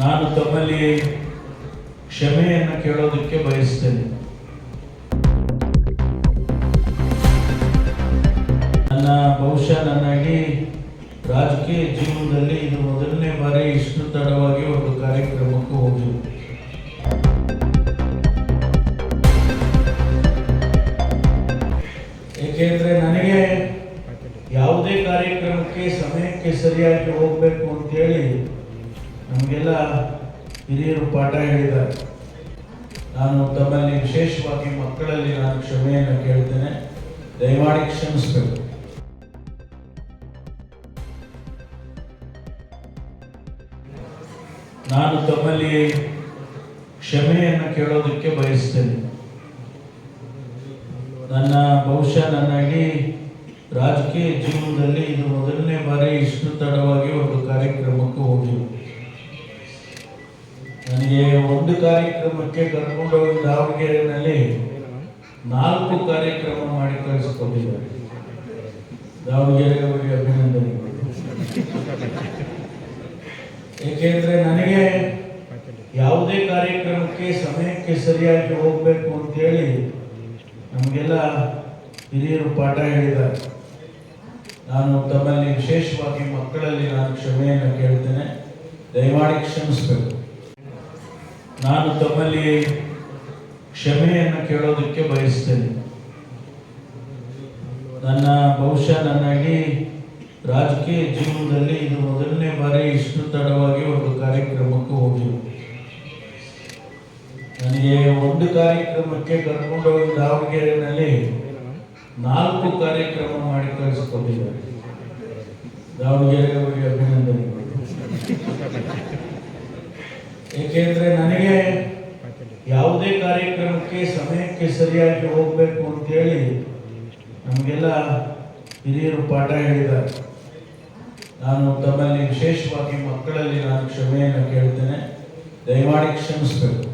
ನಾನು ತಮ್ಮಲ್ಲಿ ಕ್ಷಮೆಯನ್ನು ಕೇಳೋದಕ್ಕೆ ಬಯಸ್ತೇನೆ. ನನ್ನ ಬಹುಶಃ ನನಗೆ ರಾಜಕೀಯ ಜೀವನದಲ್ಲಿ ಇದು ಮೊದಲನೇ ಬಾರಿ ಇಷ್ಟು ತಡವಾಗಿ ಒಂದು ಕಾರ್ಯಕ್ರಮಕ್ಕೆ ಹೋಗಿ ಏಕೆಂದರೆ ನನಗೆ ಯಾವುದೇ ಕಾರ್ಯಕ್ರಮಕ್ಕೆ ಸಮಯಕ್ಕೆ ಸರಿಯಾಗಿ ಹೋಗಬೇಕು ಅಂತೇಳಿ ನಮಗೆಲ್ಲ ಹಿರಿಯರು ಪಾಠ ಹೇಳಿದ್ದಾರೆ. ನಾನು ತಮ್ಮಲ್ಲಿ ವಿಶೇಷವಾಗಿ ಮಕ್ಕಳಲ್ಲಿ ನಾನು ಕ್ಷಮೆಯನ್ನು ಕೇಳ್ತೇನೆ. ದಯಮಾಡಿ ಕ್ಷಮಿಸಬೇಕು. ನಾನು ತಮ್ಮಲ್ಲಿ ಕ್ಷಮೆಯನ್ನು ಕೇಳೋದಕ್ಕೆ ಬಯಸ್ತೇನೆ. ನನ್ನ ಬಹುಶಃ ನನ್ನ ಇಡೀ ರಾಜಕೀಯ ಜೀವನದಲ್ಲಿ ಇದು ಮೊದಲನೇ ಬಾರಿ ಇಷ್ಟು ತಡವಾಗಿ ಒಂದು ಕಾರ್ಯಕ್ರಮಕ್ಕೆ ಹೋಗಿದ್ದು ನನಗೆ ಒಂದು ಕಾರ್ಯಕ್ರಮಕ್ಕೆ ಕರ್ಕೊಂಡು ಹೋಗಿ ದಾವಣಗೆರೆಯಲ್ಲಿ ನಾಲ್ಕು ಕಾರ್ಯಕ್ರಮ ಮಾಡಿ ಕಳಿಸಿಕೊಂಡಿದ್ದಾರೆ ದಾವಣಗೆರೆ ಅಭಿನಂದನೆ ಅಭಿನಂದನೆಗಳು. ಏಕೆಂದರೆ ನನಗೆ ಯಾವುದೇ ಕಾರ್ಯಕ್ರಮಕ್ಕೆ ಸಮಯಕ್ಕೆ ಸರಿಯಾಗಿ ಹೋಗಬೇಕು ಅಂತೇಳಿ ನಮಗೆಲ್ಲ ಹಿರಿಯರು ಪಾಠ ಹೇಳಿದ್ದಾರೆ. ನಾನು ತಮ್ಮಲ್ಲಿ ವಿಶೇಷವಾಗಿ ಮಕ್ಕಳಲ್ಲಿ ನಾನು ಕ್ಷಮೆಯನ್ನು ಕೇಳ್ತೇನೆ. ದಯಮಾಡಿ ಕ್ಷಮಿಸಬೇಕು. ನಾನು ತಮ್ಮಲ್ಲಿ ಕ್ಷಮೆಯನ್ನು ಕೇಳೋದಕ್ಕೆ ಬಯಸ್ತೇನೆ. ನನ್ನ ಬಹುಶಃ ನನ್ನ ಇಡೀ ರಾಜಕೀಯ ಜೀವನದಲ್ಲಿ ಇದು ಮೊದಲನೇ ಬಾರಿ ಇಷ್ಟು ತಡವಾಗಿ ಒಂದು ಕಾರ್ಯಕ್ರಮಕ್ಕೆ ಹೋಗಿದ್ದು ನನಗೆ ಒಂದು ಕಾರ್ಯಕ್ರಮಕ್ಕೆ ಕರ್ಕೊಂಡು ಹೋಗಿ ದಾವಣಗೆರೆಯಲ್ಲಿ ನಾಲ್ಕು ಕಾರ್ಯಕ್ರಮ ಮಾಡಿ ಕಳಿಸ್ಕೊಂಡಿದ್ದಾರೆ. ದಾವಣಗೆರೆ ಅವರಿಗೆ ಅಭಿನಂದನೆಗಳು. ಏಕೆಂದರೆ ನನಗೆ ಯಾವುದೇ ಕಾರ್ಯಕ್ರಮಕ್ಕೆ ಸಮಯಕ್ಕೆ ಸರಿಯಾಗಿ ಹೋಗಬೇಕು ಅಂತೇಳಿ ನಮಗೆಲ್ಲ ಹಿರಿಯರು ಪಾಠ ಹೇಳಿದ್ದಾರೆ. ನಾನು ತಮ್ಮಲ್ಲಿ ವಿಶೇಷವಾಗಿ ಮಕ್ಕಳಲ್ಲಿ ನಾನು ಕ್ಷಮೆಯನ್ನು ಕೇಳ್ತೇನೆ. ದಯಮಾಡಿ ಕ್ಷಮಿಸಬೇಕು.